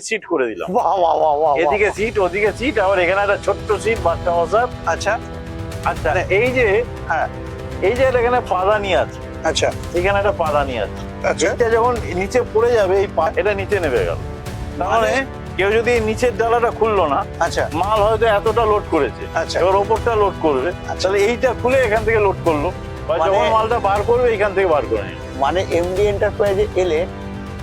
Seat করে দিলাম। এদিকে সিট ওদিকে সিট আবার এখানে একটা ছোট্ট সিট বাচ্চা মশার আচ্ছা। আচ্ছা এই যে হ্যাঁ। এই যে এখানে পাদানি আছে। আচ্ছা। এখানে একটা পাদানি আছে। আচ্ছা। এটা যখন নিচে পড়ে যাবে এই পা- এটা নিচে নেমে গেল। তাহলে কেউ যদি নিচের ডালাটা খুললো না আচ্ছা। মাল হয়তো এতটা লোড করেছে। আচ্ছা। এবার ওপরটা লোড করবে। আচ্ছা। তাহলে এইটা খুলে এখান থেকে লোড করল। মানে- যখন মালটা বার করবে এখান থেকে বার করে মানে এমডি এন্টারপ্রাইজে এলে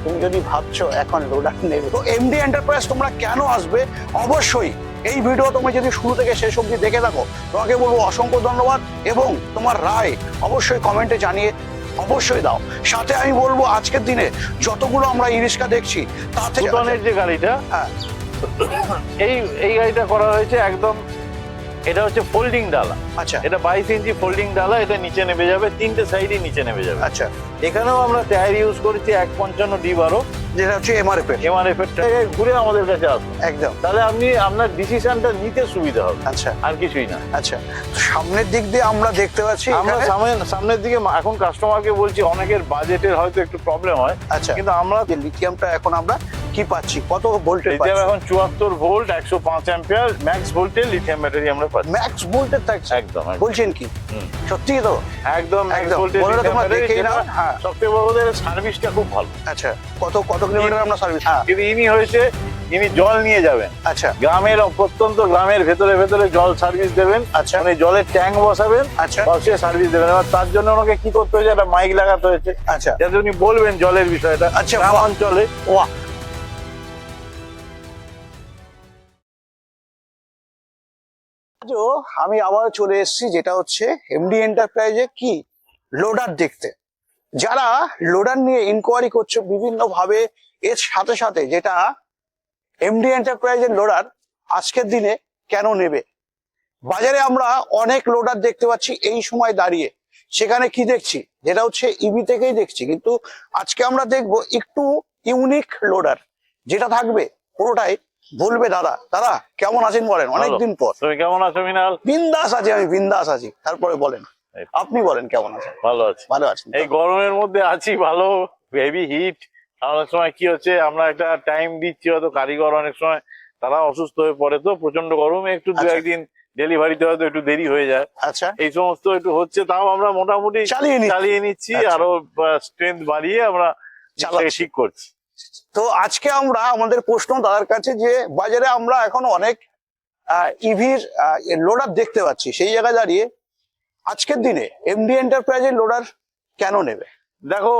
তুমি যদি ভাবছ এখন লোডার নেবে তো এমডি এন্টারপ্রাইজ তোমরা কেন আসবে? অবশ্যই এই ভিডিও তুমি যদি শুরু থেকে শেষ অবধি দেখে থাকো তোমাকে বলব অসংখ্য ধন্যবাদ এবং তোমার রায় অবশ্যই কমেন্টে জানিয়ে অবশ্যই দাও। সাথে আমি বলব আজকের দিনে যতগুলো আমরা ইরিশকা দেখছি তা থেকে যে গাড়িটা হ্যাঁ। এই এই গাড়িটা করা হয়েছে একদম এটা হচ্ছে ফোল্ডিং ডালা। আচ্ছা। এটা বাইশ ইঞ্চি ফোল্ডিং ডালা এটা নিচে নেমে যাবে তিনটে সাইডই নিচে নেমে যাবে। আচ্ছা। এখানেও আমরা টায়ার ইউজ করেছি এক পঞ্চান্ন ডি বারো। যেটা হচ্ছে এমআরএফ এর। এমআরএফ এর টায়ার ঘুরে আমাদের কাছে আসুন একদম। তাহলে আপনি আপনার ডিসিশনটা নিতে সুবিধা হবে। আচ্ছা। আর কিছুই না। আচ্ছা। সামনের দিক দিয়ে আমরা দেখতে পাচ্ছি আমরা সামনে সামনের দিকে এখন কাস্টমারকে বলছি অনেকের বাজেটের হয়তো একটু প্রবলেম হয়। আচ্ছা। কিন্তু আমরা লিথিয়ামটা এখন আমরা কি পাচ্ছি? কত ভোল্টেজ লিথিয়াম এখন চুয়াত্তর ভোল্ট একশো পাঁচ অ্যাম্পিয়ার ম্যাক্স ভোল্টের লিথিয়াম ব্যাটারি আমরা পাচ্ছি। ম্যাক্স ভোল্টেজ থাকছে? একদম। বলছেন কি? সত্যি তো? একদম ম্যাক্স একদম। ভোল্টেজ তোমরা দেখেই নাও। হ্যাঁ। সবথেকে বড় কথা সার্ভিসটা খুব ভালো। আচ্ছা কত কত কিলোমিটার আমরা সার্ভিস হ্যাঁ। কিন্তু ইনি হয়েছে ইনি জল নিয়ে যাবেন। আচ্ছা। গ্রামের প্রত্যন্ত গ্রামের ভেতরে ভেতরে জল সার্ভিস দেবেন। আচ্ছা। মানে জলের ট্যাঙ্ক বসাবেন আচ্ছা। বসে সার্ভিস দেবেন। এবার তার জন্য ওনাকে কি করতে হয়েছে? একটা মাইক লাগাতে হয়েছে। আচ্ছা। যাতে উনি বলবেন জলের বিষয়টা। আচ্ছা, গ্রাম অঞ্চলে। ওয়া আজও আমি আবার চলে এসেছি, যেটা হচ্ছে এমডি এন্টারপ্রাইজে কি? লোডার দেখতে। যারা লোডার নিয়ে ইনকোয়ারি করছে বিভিন্ন ভাবে এর সাথে সাথে যেটা এমডি এন্টারপ্রাইজের লোডার আজকের দিনে কেন নেবে? বাজারে আমরা অনেক লোডার দেখতে পাচ্ছি এই সময় দাঁড়িয়ে। সেখানে কি দেখছি? যেটা হচ্ছে ইবি থেকেই দেখছি, কিন্তু আজকে আমরা দেখব একটু ইউনিক লোডার যেটা থাকবে পুরোটাই বলবে দাদা দাদা কেমন আছেন বলেন? অনেকদিন পর। তুমি কেমন আছো মিনাল? বিন্দাস আছি আমি বিন্দাস আছি। তারপরে বলেন। আপনি বলেন কেমন আছেন? ভালো আছি। ভালো আছি। এই গরমের মধ্যে আছি ভালো। হেভি হিট অনেক সময় কি হচ্ছে? আমরা একটা টাইম দিচ্ছি হয়তো কারিগর অনেক সময় তারা অসুস্থ হয়ে পড়ে তো প্রচণ্ড গরমে একটু দু আচ্ছা। একদিন ডেলিভারিতে হয়তো একটু দেরি হয়ে যায়। আচ্ছা। এই সমস্ত একটু হচ্ছে তাও আমরা মোটামুটি চালিয়ে নিচ্ছি। আচ্ছা। আরও স্ট্রেংথ বাড়িয়ে আমরা। ঠিক করছি। তো আজকে আমরা আমাদের প্রশ্ন দাদার কাছে যে বাজারে আমরা এখন অনেক ইভির লোডার দেখতে পাচ্ছি। সেই জায়গায় দাঁড়িয়ে আজকের দিনে এমডি এন্টারপ্রাইজের লোডার কেন নেবে? দেখো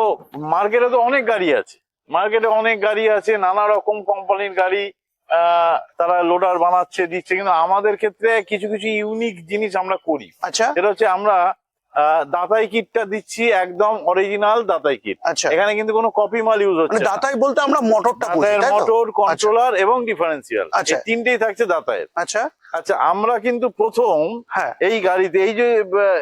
মার্কেটে তো অনেক গাড়ি আছে। মার্কেটে অনেক গাড়ি আছে নানা রকম কোম্পানির গাড়ি আহ, তারা লোডার বানাচ্ছে দিচ্ছে। কিন্তু আমাদের ক্ষেত্রে কিছু কিছু ইউনিক জিনিস আমরা করি। আচ্ছা। সেটা হচ্ছে আমরা দাতাই কিটটা দিচ্ছি একদম অরিজিনাল দাতাই কিট আচ্ছা এখানে কিন্তু কোনো কপি মাল ইউজ মানে হচ্ছে না। দাতাই বলতে আমরা মোটরটা দাতাইয়ের? মোটর কন্ট্রোলার এবং ডিফারেন্সিয়াল আচ্ছা। তিনটেই থাকছে দাতায়ের আচ্ছা আচ্ছা আমরা কিন্তু প্রথম হ্যাঁ। এই গাড়িতে এই যে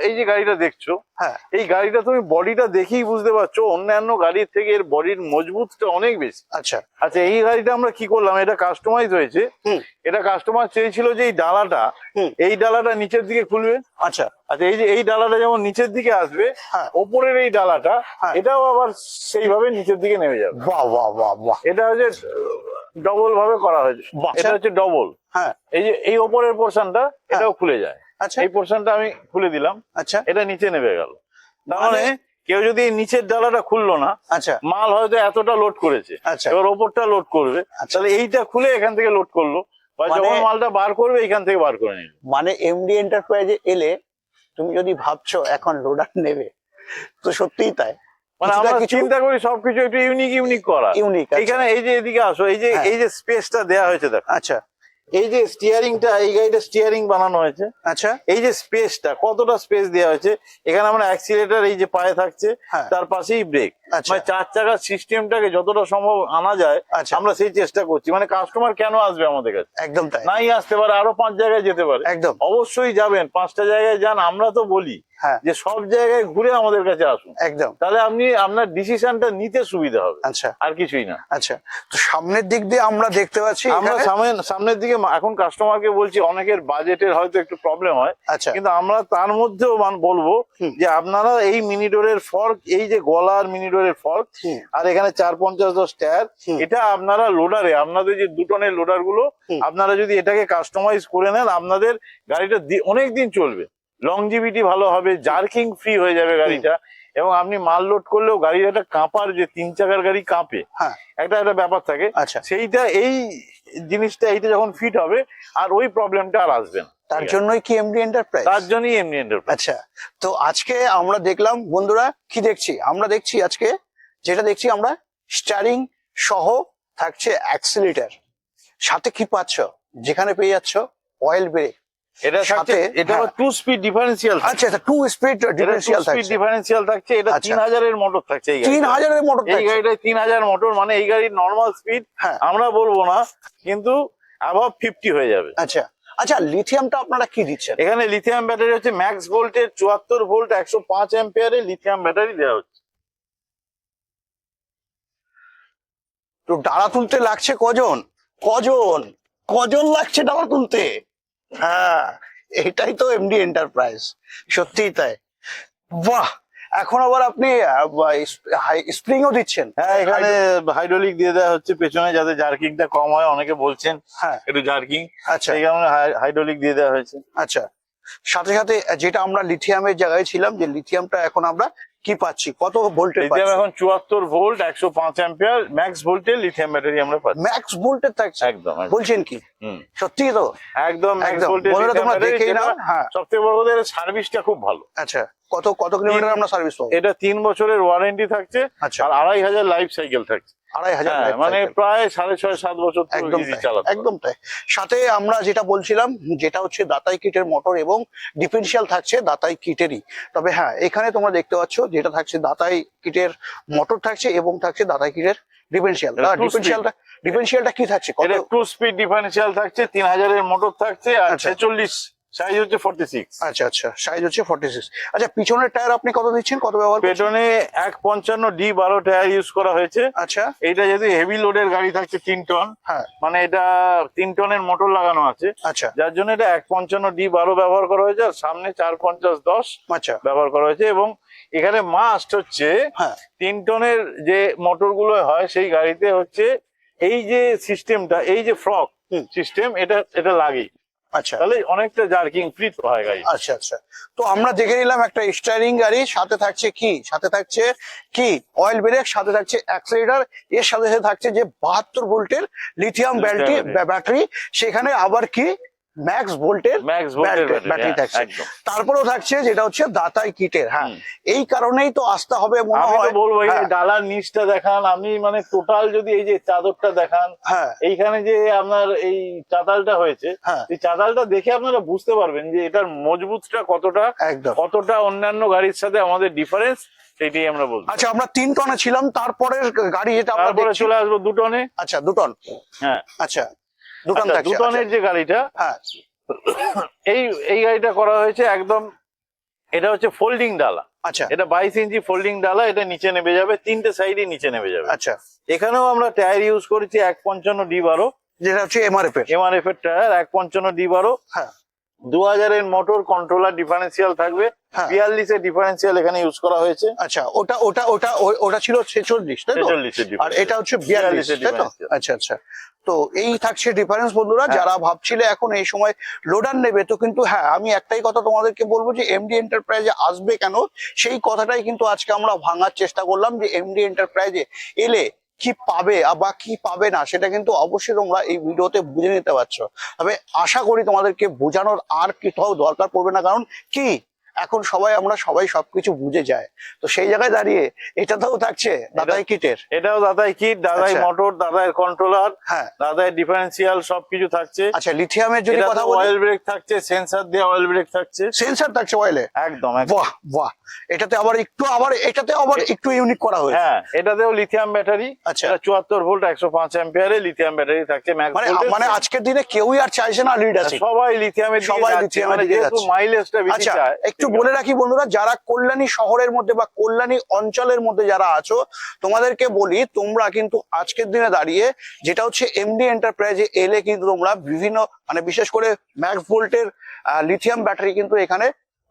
এই যে গাড়িটা দেখছ হ্যাঁ। এই গাড়িটা তুমি বডিটা দেখেই বুঝতে পারছ অন্যান্য গাড়ির থেকে এর বডির মজবুতটা অনেক বেশি। আচ্ছা। আচ্ছা এই গাড়িটা আমরা কি করলাম? এটা কাস্টমাইজ হয়েছে। হুম। এটা কাস্টমার চেয়েছিল যে এই ডালাটা এই ডালাটা নিচের দিকে খুলবে। আচ্ছা। আচ্ছা এই যে এই ডালাটা যেমন নিচের দিকে আসবে হ্যাঁ। ওপরের এই ডালাটা হ্যাঁ। এটাও আবার সেইভাবে নিচের দিকে নেমে যাবে। বাহ বাহ বাহ বাহ। এটা হচ্ছে ডবল ভাবে করা হয়েছে। এটা হচ্ছে ডবল হ্যাঁ। এই যে এই ওপরের পোর্শনটা এটাও খুলে যায়। আচ্ছা। এই পোর্শনটা আমি খুলে দিলাম। আচ্ছা। এটা নিচে নেমে গেল। তাহলে মানে- কেউ যদি নিচের ডালাটা খুললো না আচ্ছা। মাল হয়তো এতটা লোড করেছে। আচ্ছা। এবার ওপরটা লোড করবে। আচ্ছা। তাহলে এইটা খুলে এখান থেকে লোড করল। বা মানে- যখন মালটা বার করবে এখান থেকে বার করে নিল। মানে এমডি এন্টারপ্রাইজে এলে তুমি যদি ভাবছ এখন লোডার নেবে তো সত্যিই তাই। মানে আমরা কিছু চিন্তা করি সবকিছু একটু ইউনিক ইউনিক করা ইউনিক এইখানে এই যে এদিকে আসো এই যে হ্যাঁ। এই যে স্পেসটা দেয়া হয়েছে দেখো। আচ্ছা। এই যে স্টিয়ারিংটা এই গাড়িটা স্টিয়ারিং বানানো হয়েছে। আচ্ছা। এই যে স্পেসটা কতটা স্পেস দেওয়া হয়েছে? এখানে আমরা অ্যাক্সিলেটার এই যে পায়ে থাকছে হ্যাঁ। তার পাশেই ব্রেক আচ্ছা। মানে চার চাকার সিস্টেমটাকে যতটা সম্ভব আনা যায় আচ্ছা। আমরা সেই চেষ্টা করছি। মানে কাস্টমার কেন আসবে আমাদের কাছে? একদম তাই। নাই আসতে পারে আরও পাঁচ জায়গায় যেতে পারে। একদম। অবশ্যই যাবেন পাঁচটা জায়গায় যান আমরা তো বলি। যে সব জায়গায় ঘুরে আমাদের কাছে আসুন। একদম। তাহলে আপনি আপনার ডিসিশনটা নিতে সুবিধা হবে। আচ্ছা। আর কিছুই না। আচ্ছা। তো সামনের দিক দিয়ে আমরা দেখতে পাচ্ছি আমরা সামনের দিকে এখন কাস্টমারকে বলছি অনেকের বাজেটের হয়তো একটু প্রবলেম হয়। আচ্ছা। কিন্তু আমরা তার মধ্যেও বলব যে আপনারা এই মিনিডোরের ফর্ক এই যে গলার মিনিডোরের ফর্ক আর এখানে চার পঞ্চাশ দশ টায়ার এটা আপনারা লোডারে আপনাদের যে দু টনের লোডারগুলো আপনারা যদি এটাকে কাস্টমাইজ করে নেন আপনাদের গাড়িটা অনেক দিন চলবে। লংজিভিটি ভালো হবে জার্কিং ফ্রি হয়ে যাবে গাড়িটা। এবং আপনি মাল লোড করলেও গাড়ির একটা কাঁপার যে তিন চাকার গাড়ি কাঁপে হ্যাঁ। একটা একটা ব্যাপার থাকে। আচ্ছা। সেইটা এই জিনিসটা এইটা যখন ফিট হবে আর ওই প্রবলেমটা আর আসবে না। তার জন্যই কি এমডি এন্টারপ্রাইজ তার জন্যই এমনি এন্টারপ্রাইজ আচ্ছা তো আজকে আমরা দেখলাম বন্ধুরা কি দেখছি? আমরা দেখছি আজকে যেটা দেখছি আমরা স্টারিং সহ থাকছে অ্যাক্সিলিটার সাথে কি পাচ্ছ? যেখানে পেয়ে যাচ্ছ অয়েল ব্রেক এটা সাথে, এটা। টু স্পিড ডিফারেন্সিয়াল আচ্ছা টু স্পিড ডিফারেন্সিয়াল স্পিড থাকছে। ডিফারেন্সিয়াল থাকছে এটা আচ্ছা। তিন হাজারের মোটর থাকছে এই তিন গাড়িটায়। হাজারের মোটর এই তিন হাজার মোটর মানে এই গাড়ির নর্মাল স্পিড হ্যাঁ। আমরা বলব না কিন্তু অ্যাভাব ফিফটি হয়ে যাবে। আচ্ছা। আচ্ছা লিথিয়ামটা আপনারা কি দিচ্ছেন? এখানে লিথিয়াম ব্যাটারি হচ্ছে ম্যাক্স ভোল্টের চুয়াত্তর ভোল্ট একশো পাঁচ অ্যাম্পিয়ারের লিথিয়াম ব্যাটারি দেওয়া হচ্ছে। তো ডালা তুলতে লাগছে কজন? কজন? কজন লাগছে ডালা তুলতে? হ্যাঁ এটাই তো এমডি এন্টারপ্রাইজ সত্যিই তাই। বাহ এখন আবার আপনি স্প্রিংও দিচ্ছেন। হ্যাঁ এখানে হাইড্রোলিক দিয়ে দেওয়া হচ্ছে পেছনে যাতে জার্কিংটা কম হয় অনেকে বলছেন হ্যাঁ। একটু জার্কিং আচ্ছা। সেই কারণে হাইড্রোলিক দিয়ে দেওয়া হয়েছে। আচ্ছা। সাথে সাথে যেটা আমরা লিথিয়ামের জায়গায় ছিলাম যে লিথিয়ামটা এখন আমরা কি পাচ্ছি? কত ভোল্টের লিথিয়াম এখন চুয়াত্তর ভোল্ট একশো পাঁচ অ্যাম্পিয়ার ম্যাক্স ভোল্টের লিথিয়াম ব্যাটারি আমরা পাচ্ছি। ম্যাক্স ভোল্টের থাকছে। একদম। বলছেন কি। সত্যি তো? একদম একদম। ভোল্টের তোমরা দেখেই নাও। হ্যাঁ। সবথেকে বড় কথা সার্ভিসটা খুব ভালো। আচ্ছা কত কত কিলোমিটার আমরা সার্ভিস পাবো? এটা তিন বছরের ওয়ারেন্টি থাকছে আচ্ছা। আর আড়াই হাজার লাইফ সাইকেল থাকছে। আড়াই হাজার হ্যাঁ, মানে প্রায় সাড়ে ছয় সাত বছর একদম। একদম তাই। সাথে আমরা যেটা বলছিলাম যেটা হচ্ছে দাতাই কিটের মোটর এবং ডিফেন্সিয়াল থাকছে দাতাই কিটেরই তবে হ্যাঁ এখানে তোমরা দেখতে পাচ্ছ যেটা থাকছে দাতাই কিটের মোটর থাকছে এবং থাকছে দাতাই কিটের ডিফেন্সিয়াল এটা ডিফেন্সিয়ালটা কি থাকছে? কত? টু স্পিড ডিফারেন্সিয়াল থাকছে তিন হাজারের মোটর থাকছে আর আচ্ছা। ছেচল্লিশ সাইজ হচ্ছে ফোর্টি সিক্স আচ্ছা আচ্ছা সাইজ হচ্ছে ফর্টি সিক্স আচ্ছা পিছনের টায়ার আপনি কত দিচ্ছেন? কত ব্যবহার? পেটনে এক পঞ্চান্ন ডি বারো টায়ার ইউজ করা হয়েছে। আচ্ছা। এইটা যেহেতু হেভি লোডের গাড়ি থাকছে তিন টন হ্যাঁ। মানে এটা তিন টনের মোটর লাগানো আছে। আচ্ছা। যার জন্য এটা এক পঞ্চান্ন ডি বারো ব্যবহার করা হয়েছে আর সামনে চার পঞ্চাশ দশ আচ্ছা। ব্যবহার করা হয়েছে এবং এখানে মাস্ট হচ্ছে হ্যাঁ। তিন টনের যে মোটরগুলো হয় সেই গাড়িতে হচ্ছে এই যে সিস্টেমটা এই যে ফ্রক সিস্টেম এটা এটা লাগে আচ্ছা। তাহলে অনেকটা জার্কিং ফ্রি হয় গাড়ি আচ্ছা আচ্ছা। তো আমরা দেখে নিলাম একটা স্টারিং গাড়ি সাথে থাকছে কি? সাথে থাকছে কি? অয়েল ব্রেক সাথে থাকছে অ্যাক্সিলেটার এর সাথে সাথে থাকছে যে বাহাত্তর ভোল্টের লিথিয়াম ব্যাটারি। ব্যাটারি সেখানে আবার কি? ম্যাক্স ভোল্টের ম্যাক্স ভোল্টের ব্যাটারি থাকছে। তারপরেও থাকছে যেটা হচ্ছে দাতাই কিটের হ্যাঁ। এই কারণেই তো আসতে হবে মনে হয় বলব এই হ্যাঁ, ডালার নিচটা দেখান আপনি মানে টোটাল যদি এই যে চাদরটা দেখান হ্যাঁ। এইখানে যে আপনার এই চাতালটা হয়েছে হ্যাঁ। এই চাতালটা দেখে আপনারা বুঝতে পারবেন যে এটার মজবুতটা কতটা একদম। কতটা অন্যান্য গাড়ির সাথে আমাদের ডিফারেন্স সেটাই আমরা বলব। আচ্ছা আমরা তিন টনে ছিলাম তারপরের গাড়ি যেটা আমরা তারপরে চলে আসব দুটনে আচ্ছা দুটন হ্যাঁ। আচ্ছা দুটন আচ্ছা, থাকছে দুটনের যে গাড়িটা আচ্ছা, হ্যাঁ। এই এই গাড়িটা করা হয়েছে একদম এটা হচ্ছে ফোল্ডিং ডালা। আচ্ছা। এটা বাইশ ইঞ্চি ফোল্ডিং ডালা এটা নিচে নেমে যাবে তিনটে সাইডে নিচে নেমে যাবে। আচ্ছা। এখানেও আমরা টায়ার ইউজ করেছি এক পঞ্চান্ন ডি বারো। যেটা হচ্ছে এমআরএফ এর। এমআরএফ এর টায়ার এক পঞ্চান্ন ডি বারো। হ্যাঁ। দু হাজারের মোটর কন্ট্রোলার ডিফারেন্সিয়াল থাকবে। হ্যাঁ। বিয়াল্লিশের ডিফারেন্সিয়াল এখানে ইউজ করা হয়েছে। আচ্ছা ওটা ওটা ওটা ওটা ছিল ছেচল্লিশ তাই তো? আর এটা হচ্ছে বিয়াল্লিশ 42 তাই তো? আচ্ছা আচ্ছা। তো এই থাকছে ডিফারেন্স বন্ধুরা হ্যাঁ। যারা ভাবছিলে এখন এই সময় লোডার নেবে তো কিন্তু হ্যাঁ আমি একটাই কথা তোমাদেরকে বলব যে এমডি এন্টারপ্রাইজে আসবে কেন সেই কথাটাই কিন্তু আজকে আমরা ভাঙার চেষ্টা করলাম যে এমডি এন্টারপ্রাইজে এলে কি পাবে বা কি পাবে না, সেটা কিন্তু অবশ্যই তোমরা এই ভিডিওতে বুঝে নিতে পারছ। তবে আশা করি তোমাদেরকে বোঝানোর আর কোথাও দরকার পড়বে না, কারণ কি? এখন সবাই আমরা সবাই সবকিছু বুঝে যায়। তো সেই জায়গায় দাঁড়িয়ে এটাতেও থাকছে দাদাই কিটের। এটাও দাদাই কিট দাদাই আচ্ছা। মোটর দাদাই কন্ট্রোলার হ্যাঁ। দাদাই ডিফারেন্সিয়াল সবকিছু থাকছে। আচ্ছা লিথিয়ামের যদি কথা বলি অয়েল ব্রেক থাকছে সেন্সার দিয়ে অয়েল ব্রেক থাকছে। সেন্সার থাকছে অয়েলে একদম। বাহ বাহ। এটাতে আবার একটু আবার এটাতে আবার একটু ইউনিক করা হয়েছে। হ্যাঁ এটাতেও লিথিয়াম ব্যাটারি আচ্ছা। এটা চুয়াত্তর ভোল্ট একশো পাঁচ অ্যাম্পিয়ারে লিথিয়াম ব্যাটারি থাকছে মানে মানে আজকের দিনে কেউই আর চাইছে না লিড আছে সবাই লিথিয়ামের সবাই lithium এর দিকে যাচ্ছে। মাইলেজটা বেশি আচ্ছা চায় একটু বলে রাখি বন্ধুরা, যারা কল্যাণী শহরের মধ্যে বা কল্যাণী অঞ্চলের মধ্যে যারা আছো, তোমাদেরকে বলি, তোমরা কিন্তু আজকের দিনে দাঁড়িয়ে যেটা হচ্ছে এমডি এন্টারপ্রাইজে এলে কিন্তু তোমরা বিভিন্ন মানে বিশেষ করে ম্যাক্স ভোল্টের লিথিয়াম ব্যাটারি কিন্তু এখানে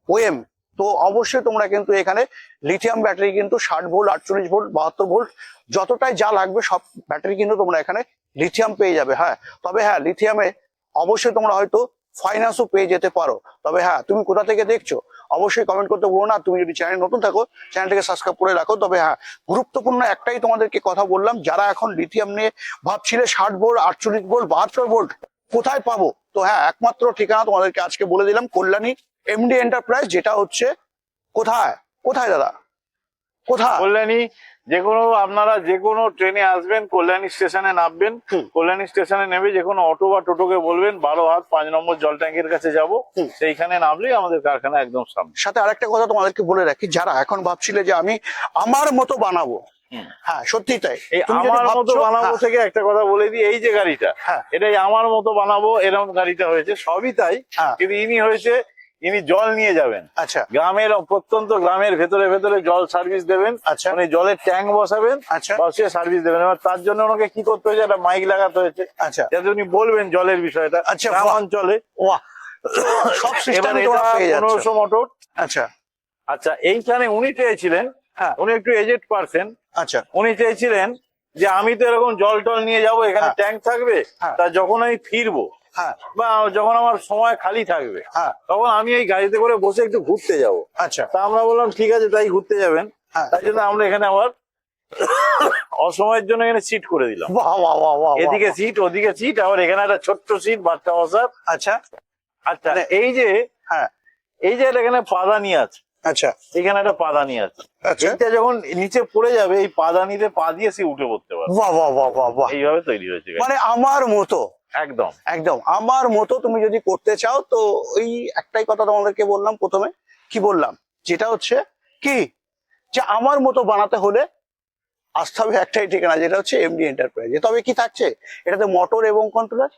ওএম তো অবশ্যই তোমরা কিন্তু এখানে লিথিয়াম ব্যাটারি কিন্তু ষাট ভোল্ট আটচল্লিশ ভোল্ট বাহাত্তর ভোল্ট যতটাই যা লাগবে সব ব্যাটারি কিন্তু তোমরা এখানে লিথিয়াম পেয়ে যাবে হ্যাঁ। তবে হ্যাঁ লিথিয়ামে অবশ্যই তোমরা হয়তো ফাইন্যান্সও পেয়ে যেতে পারো। তবে হ্যাঁ তুমি কোথা থেকে দেখছ? অবশ্যই কমেন্ট করতে ভুলো না। তুমি যদি চ্যানেল নতুন থাকো চ্যানেলটাকে সাবস্ক্রাইব করে রাখো। তবে হ্যাঁ গুরুত্বপূর্ণ একটাই তোমাদেরকে কথা বললাম, যারা এখন লিথিয়াম নিয়ে ভাবছিলে ষাট ভোল্ট আটচল্লিশ ভোল্ট বাহাত্তর ভোল্ট কোথায় পাবো? তো হ্যাঁ একমাত্র ঠিকানা তোমাদেরকে আজকে বলে দিলাম, কল্যাণী এমডি এন্টারপ্রাইজ যেটা হচ্ছে কোথায়? কোথায় দাদা? কোথায়? কল্যাণী যে কোনো আপনারা যে কোনো ট্রেনে আসবেন কল্যাণী স্টেশনে নামবেন কল্যাণী স্টেশনে নেমে যে কোনো অটো বা টোটোকে বলবেন বারো হাত পাঁচ নম্বর জল ট্যাঙ্কের কাছে যাব। সেইখানে নামলেই আমাদের কারখানা একদম সামনে। সাথে আরেকটা কথা তোমাদেরকে বলে রাখি যারা এখন ভাবছিলে যে আমি আমার মতো বানাবো। হ্যাঁ সত্যি তাই। আমার মতো বানাবো হ্যাঁ, থেকে একটা কথা বলে দিই এই যে গাড়িটা হ্যাঁ। এটাই আমার মতো বানাবো এরকম গাড়িটা হয়েছে সবই তাই। হ্যাঁ। কিন্তু ইনি হয়েছে ইনি জল নিয়ে যাবেন। আচ্ছা। গ্রামের প্রত্যন্ত গ্রামের ভেতরে ভেতরে জল সার্ভিস দেবেন। আচ্ছা। উনি জলের ট্যাঙ্ক বসাবেন আচ্ছা। বসিয়ে সার্ভিস দেবেন। এবার তার জন্য ওনাকে কি করতে হয়েছে? একটা মাইক লাগাতে হয়েছে। আচ্ছা। যাতে উনি বলবেন জলের বিষয়টা। আচ্ছা। অঞ্চলে। সব সিস্টেম পনেরোশো মোটর আচ্ছা। আচ্ছা এইখানে উনি চেয়েছিলেন হ্যাঁ। উনি একটু এজেড পার্সন আচ্ছা। উনি চেয়েছিলেন যে আমি তো এরকম জল টল নিয়ে যাব এখানে। ট্যাঙ্ক থাকবে হ্যাঁ। তা যখন আমি ফিরবো হ্যাঁ। বা যখন আমার সময় খালি থাকবে হ্যাঁ। তখন আমি এই গাড়িতে করে বসে একটু ঘুরতে যাব। আচ্ছা। তা আমরা বললাম ঠিক আছে তাই ঘুরতে যাবেন। হ্যাঁ। তাই জন্য আমরা এখানে আবার অসময়ের জন্য এখানে সিট করে দিলাম। এদিকে সিট ওদিকে সিট আবার এখানে একটা ছোট্ট সিট বাচ্চা বসার। আচ্ছা। আচ্ছা মানে- এই যে হ্যাঁ। এই যে এখানে পাদানি আছে। আচ্ছা। এখানে একটা পাদানি আছে। আচ্ছা। যখন নিচে পড়ে যাবে এই পাদানিতে পা দিয়ে সে উঠে পড়তে পারবে। বাহ বাহ বাহ বাহ বাহ। এইভাবে তৈরি হয়েছে মানে আমার মতো। একদম। একদম। আমার মতো তুমি যদি করতে চাও, তো ওই একটাই কথা তোমাদেরকে বললাম প্রথমে। কি বললাম? যেটা হচ্ছে কি? যে আমার মতো বানাতে হলে আসতে হবে একটাই ঠিকানা, যেটা হচ্ছে এমডি এন্টারপ্রাইজ তবে কি থাকছে? এটাতে মোটর এবং কন্ট্রোলার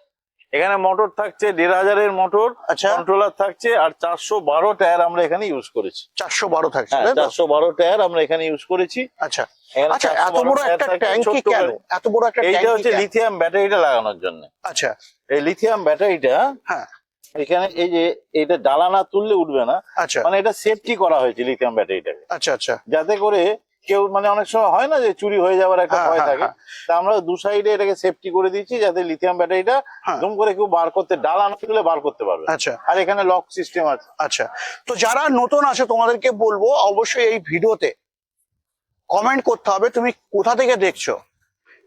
এখানে মোটর থাকছে দেড় হাজারের মোটর আচ্ছা। কন্ট্রোলার থাকছে আর চারশো বারো টায়ার আমরা এখানে ইউজ করেছি। চারশো বারো থাকছে হ্যাঁ? চারশো বারো টায়ার আমরা এখানে ইউজ করেছি। আচ্ছা। আচ্ছা এত বড় একটা ট্যাঙ্কি কেন? এত বড় একটা এইটা হচ্ছে লিথিয়াম ব্যাটারিটা লাগানোর জন্য। আচ্ছা। এই লিথিয়াম ব্যাটারিটা হ্যাঁ। এখানে এই যে এটা ডালা না তুললে উঠবে না। আচ্ছা। মানে এটা সেফটি করা হয়েছে লিথিয়াম ব্যাটারিটাকে আচ্ছা আচ্ছা। যাতে করে কেউ মানে অনেক সময় হয় না যে চুরি হয়ে যাওয়ার একটা হ্যাঁ, ভয় হ্যাঁ, থাকে। হ্যাঁ। তা আমরা দু সাইডে এটাকে সেফটি করে দিচ্ছি যাতে লিথিয়াম ব্যাটারিটা। দুম করে কেউ বার করতে ডাল না তুলে বার করতে পারবে আচ্ছা। আর এখানে লক সিস্টেম আছে। আচ্ছা। তো যারা নতুন আছে তোমাদেরকে বলব অবশ্যই এই ভিডিওতে কমেন্ট করতে হবে তুমি কোথা থেকে দেখছ?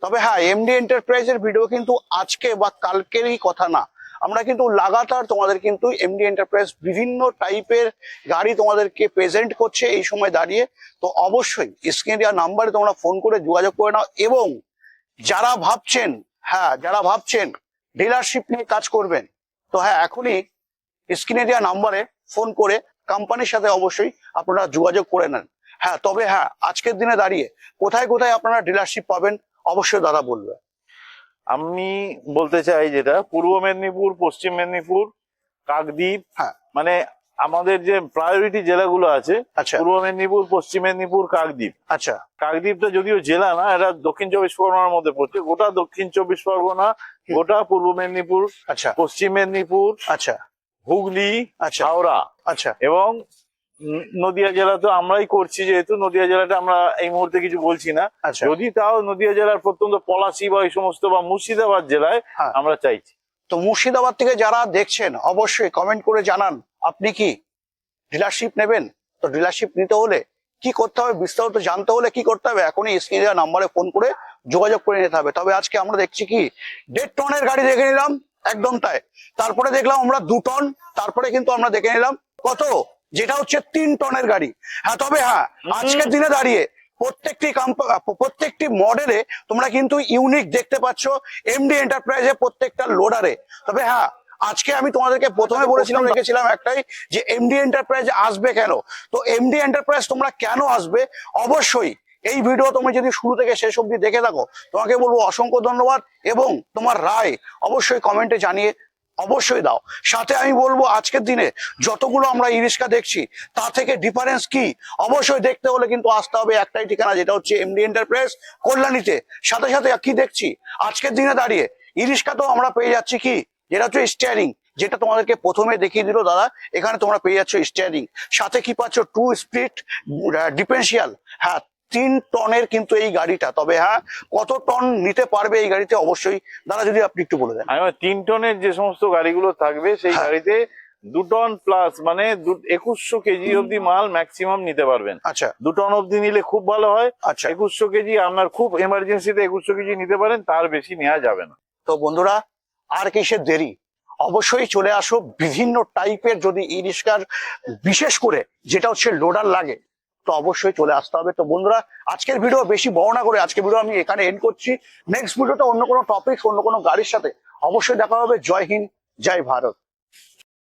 তবে হ্যাঁ এমডি এন্টারপ্রাইজের ভিডিও কিন্তু আজকে বা কালকেরই কথা না। আমরা কিন্তু লাগাতার তোমাদের কিন্তু এমডি এন্টারপ্রাইজ বিভিন্ন টাইপের গাড়ি তোমাদেরকে প্রেজেন্ট করছে এই সময় দাঁড়িয়ে। তো অবশ্যই স্ক্রিন দেওয়া নাম্বারে তোমরা ফোন করে যোগাযোগ করে নাও এবং যারা ভাবছেন হ্যাঁ যারা ভাবছেন ডিলারশিপ নিয়ে কাজ করবেন, তো হ্যাঁ এখনই স্ক্রিনে দেওয়া নাম্বারে ফোন করে কোম্পানির সাথে অবশ্যই আপনারা যোগাযোগ করে নেন। হ্যাঁ তবে হ্যাঁ আজকের দিনে দাঁড়িয়ে কোথায় কোথায় আপনারা ডিলারশিপ পাবেন অবশ্যই দাদা বলবে। আমি বলতে চাই যেটা পূর্ব মেদিনীপুর পশ্চিম মেদিনীপুর কাকদ্বীপ হ্যাঁ। মানে আমাদের যে প্রায়োরিটি জেলাগুলো আছে আচ্ছা। পূর্ব মেদিনীপুর পশ্চিম মেদিনীপুর কাকদ্বীপ। আচ্ছা। কাকদ্বীপটা যদিও জেলা না এটা দক্ষিণ চব্বিশ পরগনার মধ্যে পড়ছে গোটা দক্ষিণ চব্বিশ পরগনা গোটা পূর্ব মেদিনীপুর আচ্ছা। পশ্চিম মেদিনীপুর আচ্ছা। হুগলি আচ্ছা। হাওড়া আচ্ছা। এবং নদিয়া জেলা তো আমরাই করছি যেহেতু নদিয়া জেলাটা আমরা এই মুহূর্তে কিছু বলছি না। আচ্ছা। যদি তাও নদিয়া জেলার প্রত্যন্ত পলাশি বা এই সমস্ত বা মুর্শিদাবাদ জেলায় হ্যাঁ। আমরা চাইছি। তো মুর্শিদাবাদ থেকে যারা দেখছেন অবশ্যই কমেন্ট করে জানান আপনি কি ডিলারশিপ নেবেন? তো ডিলারশিপ নিতে হলে কি করতে হবে? বিস্তারিত জানতে হলে কি করতে হবে? এখনই স্ক্রিনে দেওয়া নাম্বারে ফোন করে যোগাযোগ করে নিতে হবে। তবে আজকে আমরা দেখছি কি দেড় টনের গাড়ি দেখে নিলাম একদম তাই। তারপরে দেখলাম আমরা দু টন তারপরে কিন্তু আমরা দেখে নিলাম কত? যেটা হচ্ছে তিন টনের গাড়ি। হ্যাঁ তবে হ্যাঁ আজকের দিনে দাঁড়িয়ে প্রত্যেকটি কোম্পা- প্রত্যেকটি মডেলে তোমরা কিন্তু ইউনিক দেখতে পাচ্ছ এমডি এন্টারপ্রাইজে প্রত্যেকটা লোডারে তবে হ্যাঁ আজকে আমি তোমাদেরকে প্রথমে বলেছিলাম রেখেছিলাম একটাই যে এমডি এন্টারপ্রাইজ আসবে কেন? তো এমডি এন্টারপ্রাইজ তোমরা কেন আসবে? অবশ্যই এই ভিডিও তুমি যদি শুরু থেকে শেষ অবধি দেখে থাকো তোমাকে বলব অসংখ্য ধন্যবাদ এবং তোমার রায় অবশ্যই কমেন্টে জানিয়ে অবশ্যই দাও। সাথে আমি বলব, আজকের দিনে যতগুলো আমরা ই রিক্সা দেখছি, তা থেকে ডিফারেন্স কি? অবশ্যই দেখতে হলে কিন্তু আসতে হবে একটাই ঠিকানা, যেটা হচ্ছে এমডি এন্টারপ্রাইজ কল্যাণীতে। সাথে সাথে কি দেখছি? আজকের দিনে দাঁড়িয়ে ই রিক্সা তো আমরা পেয়ে যাচ্ছি কি? যেটা হচ্ছে স্টিয়ারিং যেটা তোমাদেরকে প্রথমে দেখিয়ে দিল দাদা, এখানে তোমরা পেয়ে যাচ্ছ স্টিয়ারিং সাথে কি পাচ্ছ? টু স্পিড ডিফারেন্সিয়াল হ্যাঁ তিন টনের কিন্তু এই গাড়িটা। তবে হ্যাঁ কত টন নিতে পারবে এই গাড়িতে অবশ্যই দাদা যদি আপনি একটু বলে দেন। তিন টনের যে সমস্ত গাড়িগুলো থাকবে সেই হ্যাঁ। গাড়িতে দু টন প্লাস মানে একুশশো কেজি অব্দি মাল ম্যাক্সিমাম নিতে পারবেন। আচ্ছা। দু টন অব্দি নিলে খুব ভালো হয়। আচ্ছা। একুশশো কেজি আপনার খুব এমার্জেন্সিতে একুশশো কেজি নিতে পারেন তার বেশি নেওয়া যাবে না। তো বন্ধুরা আর কিসের দেরি? অবশ্যই চলে আসো বিভিন্ন টাইপের যদি ই রিক্সার বিশেষ করে যেটা হচ্ছে লোডার লাগে তো অবশ্যই চলে আসতে হবে। তো বন্ধুরা, আজকের ভিডিও বেশি বর্ণনা করে আজকের ভিডিও আমি এখানে এন্ড করছি। নেক্সট ভিডিওতে অন্য কোনো টপিক অন্য কোনো গাড়ির সাথে অবশ্যই দেখা হবে। জয় হিন্দ, জয় ভারত।